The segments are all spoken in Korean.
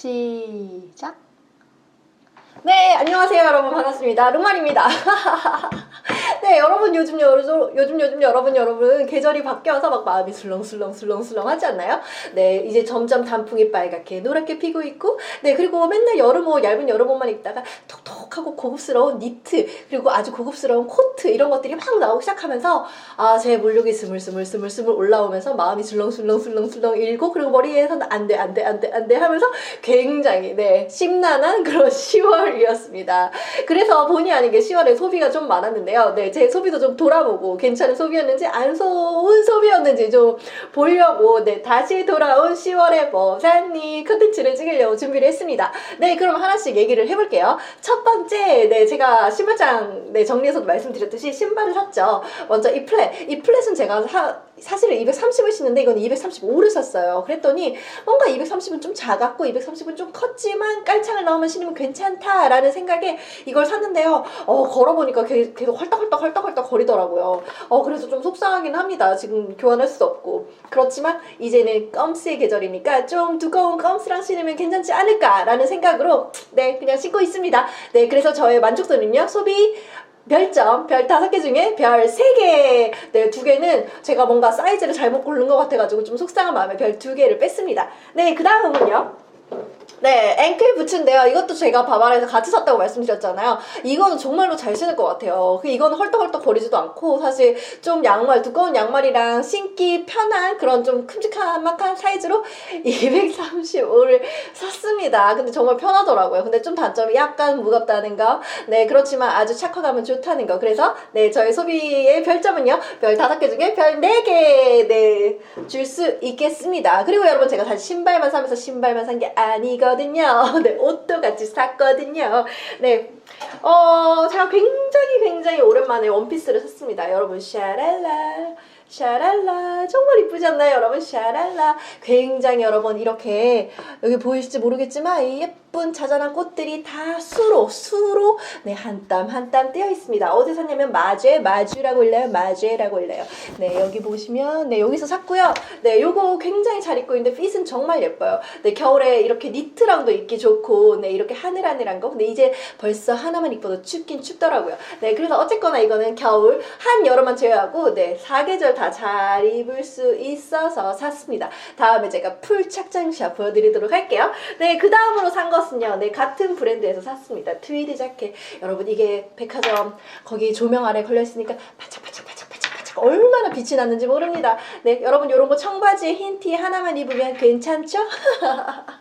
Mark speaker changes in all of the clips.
Speaker 1: 시작. 네, 안녕하세요, 여러분. 반갑습니다. 루말입니다. 네, 여러분, 요즘, 요즘, 요즘, 요즘, 여러분, 여러분, 계절이 바뀌어서 막 마음이 술렁술렁술렁술렁 하지 않나요? 네, 이제 점점 단풍이 빨갛게, 노랗게 피고 있고, 네, 그리고 맨날 여름옷, 얇은 여름옷만 입다가 톡톡하고 고급스러운 니트, 그리고 아주 고급스러운 코트, 이런 것들이 막 나오기 시작하면서, 아, 제 물욕이 스물스물 스물스물 올라오면서 마음이 술렁술렁술렁술렁 일고, 그리고 머리에서는 안 돼, 안 돼, 안 돼, 안돼 하면서 굉장히, 네, 심란한 그런 10월이었습니다. 그래서 본의 아니게 10월에 소비가 좀 많았는데요. 네, 제 소비도 좀 돌아보고 괜찮은 소비였는지 안 좋은 소비였는지 좀 보려고 네, 다시 돌아온 10월의 버산니 컨텐츠를 찍으려고 준비를 했습니다. 네, 그럼 하나씩 얘기를 해볼게요. 첫 번째, 네, 제가 신발장 네, 정리해서도 말씀드렸듯이 신발을 샀죠. 먼저 이 플랫. 이 플랫은 제가 사, 사실은 230을 신는데 이건 235를 샀어요. 그랬더니 뭔가 230은 좀 작았고 230은 좀 컸지만 깔창을 넣으면 신으면 괜찮다라는 생각에 이걸 샀는데요. 어, 걸어보니까 계- 계속 헐떡헐떡 헐떡 헐떡 거리더라고요. 어, 그래서 좀 속상하긴 합니다. 지금 교환할 수도 없고. 그렇지만 이제는 껌스의 계절이니까 좀 두꺼운 껌스랑 신으면 괜찮지 않을까라는 생각으로 네, 그냥 신고 있습니다. 네, 그래서 저의 만족도는요. 소비 별점 별 다섯 개 중에 별 세 개, 네, 두 개는 제가 뭔가 사이즈를 잘못 고른 것 같아가지고 좀 속상한 마음에 별 두 개를 뺐습니다. 네, 그 다음은요. 네, 앵클 부츠인데요. 이것도 제가 바바라에서 같이 샀다고 말씀드렸잖아요. 이거는 정말로 잘 신을 것 같아요. 그 이거는 헐떡헐떡 거리지도 않고 사실 좀 양말, 두꺼운 양말이랑 신기 편한 그런 좀 큼직한 사이즈로 235를 샀습니다. 근데 정말 편하더라고요. 근데 좀 단점이 약간 무겁다는 거. 네, 그렇지만 아주 착화감은 좋다는 거. 그래서 네, 저희 소비의 별점은요. 별 5개 중에 별 4개 네, 줄 수 있겠습니다. 그리고 여러분 제가 사실 신발만 사면서 신발만 산 게 아니 거든요. 네, 옷도 같이 샀거든요. 네. 어, 제가 굉장히 굉장히 오랜만에 원피스를 샀습니다. 여러분 샤랄라 샤랄라. 정말 이쁘지 않나요 여러분? 샤랄라. 굉장히 여러분 이렇게 여기 보이실지 모르겠지만 이 예쁜 자잘한 꽃들이 다 수로 수로 네 한 땀 한 땀 떼어 있습니다. 어디 샀냐면 마주에 마주라고 일래요. 마주에라고 일래요. 네 여기 보시면 네 여기서 샀고요. 네 요거 굉장히 잘 입고 있는데 핏은 정말 예뻐요. 네 겨울에 이렇게 니트랑도 입기 좋고 네 이렇게 하늘하늘한 거. 근데 이제 벌써 하나만 입어도 춥긴 춥더라고요. 네 그래서 어쨌거나 이거는 겨울 한 여름만 제외하고 네 사계절 다 잘 입을 수 있어서 샀습니다. 다음에 제가 풀 착장샷 보여드리도록 할게요. 네 그 다음으로 산 것은요. 네 같은 브랜드에서 샀습니다. 트위드 자켓. 여러분 이게 백화점 거기 조명 아래 걸려 있으니까 반짝반짝반짝반짝반짝 얼마나 빛이 났는지 모릅니다. 네 여러분 요런 거 청바지에 흰티 하나만 입으면 괜찮죠?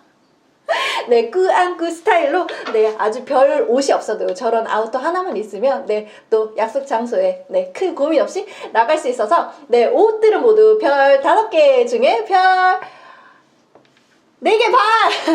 Speaker 1: 네, 꾸안꾸 스타일로. 네 아주 별 옷이 없어도 저런 아우터 하나만 있으면 네 또 약속 장소에 네 큰 고민 없이 나갈 수 있어서 네 옷들은 모두 별 다섯 개 중에 별네개반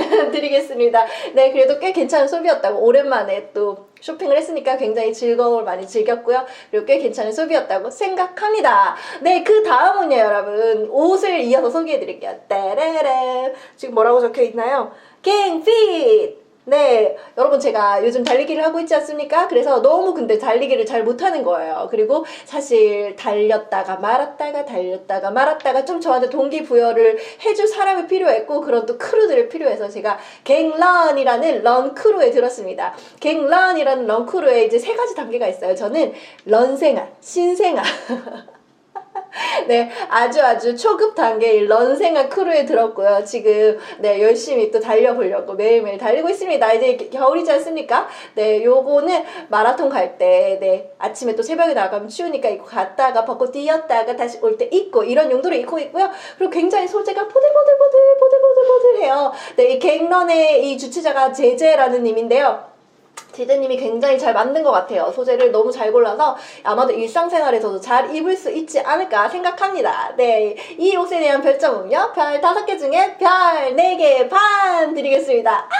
Speaker 1: 드리겠습니다. 네, 그래도 꽤 괜찮은 소비였다고 오랜만에 또 쇼핑을 했으니까 굉장히 즐거움을 많이 즐겼고요. 그리고 꽤 괜찮은 소비였다고 생각합니다. 네, 그 다음은요, 여러분. 옷을 이어서 소개해 드릴게요. 따라라. 지금 뭐라고 적혀 있나요? 갱핏! 네, 여러분 제가 요즘 달리기를 하고 있지 않습니까? 그래서 너무 근데 달리기를 잘 못하는 거예요. 그리고 사실 달렸다가 말았다가 달렸다가 말았다가 좀 저한테 동기부여를 해줄 사람이 필요했고 그런 또 크루들이 필요해서 제가 갱런이라는 런 크루에 들었습니다. 갱런이라는 런 크루에 이제 세 가지 단계가 있어요. 저는 런생아, 신생아. 네, 아주 아주 초급 단계인 런생아 크루에 들었고요. 지금 네 열심히 또 달려보려고 매일매일 달리고 있습니다. 이제 겨울이지 않습니까? 네, 요거는 마라톤 갈 때, 네 아침에 또 새벽에 나가면 추우니까 입고 갔다가 벗고 뛰었다가 다시 올 때 입고 이런 용도로 입고 있고요. 그리고 굉장히 소재가 보들보들보들 보들보들보들해요. 네, 이 갱런의 이 주최자가 제제라는 님인데요. 제재님이 굉장히 잘 만든 것 같아요. 소재를 너무 잘 골라서 아마도 일상생활에서도 잘 입을 수 있지 않을까 생각합니다. 네. 이 옷에 대한 별점은요, 별 다섯 개 중에 별네개반 드리겠습니다. 아!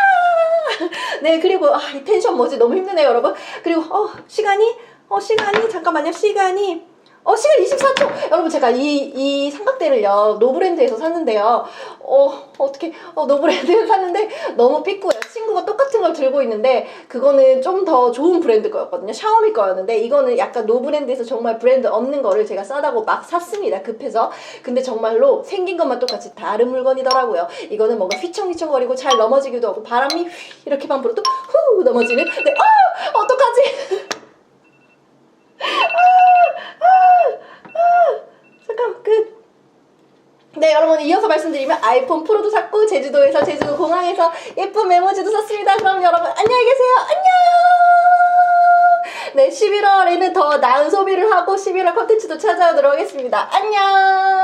Speaker 1: 네, 그리고, 아, 이 텐션 뭐지? 너무 힘드네요, 여러분. 그리고, 어, 시간이, 어, 시간이, 잠깐만요, 시간이, 어, 시간 24초! 여러분, 제가 이, 이 삼각대를요, 노브랜드에서 샀는데요. 어, 어떻게, 어, 노브랜드에서 샀는데 너무 삐꾸예요. 친구가 똑같은 걸 들고 있는데, 그거는 좀 더 좋은 브랜드 거였거든요. 샤오미 거였는데, 이거는 약간 노브랜드에서 정말 브랜드 없는 거를 제가 싸다고 막 샀습니다. 급해서. 근데 정말로 생긴 것만 똑같이 다른 물건이더라고요. 이거는 뭔가 휘청휘청거리고 잘 넘어지기도 하고, 바람이 휘 이렇게 만 불어도 후 넘어지는? 네, 아! 어떡하지? 잠깐 끝. 네 이어서 말씀드리면 아이폰 프로도 샀고 제주도에서 제주도 공항에서 예쁜 메모지도 샀습니다. 그럼 여러분 안녕히 계세요. 안녕. 네 11월에는 더 나은 소비를 하고 11월 컨텐츠도 찾아오도록 하겠습니다. 안녕.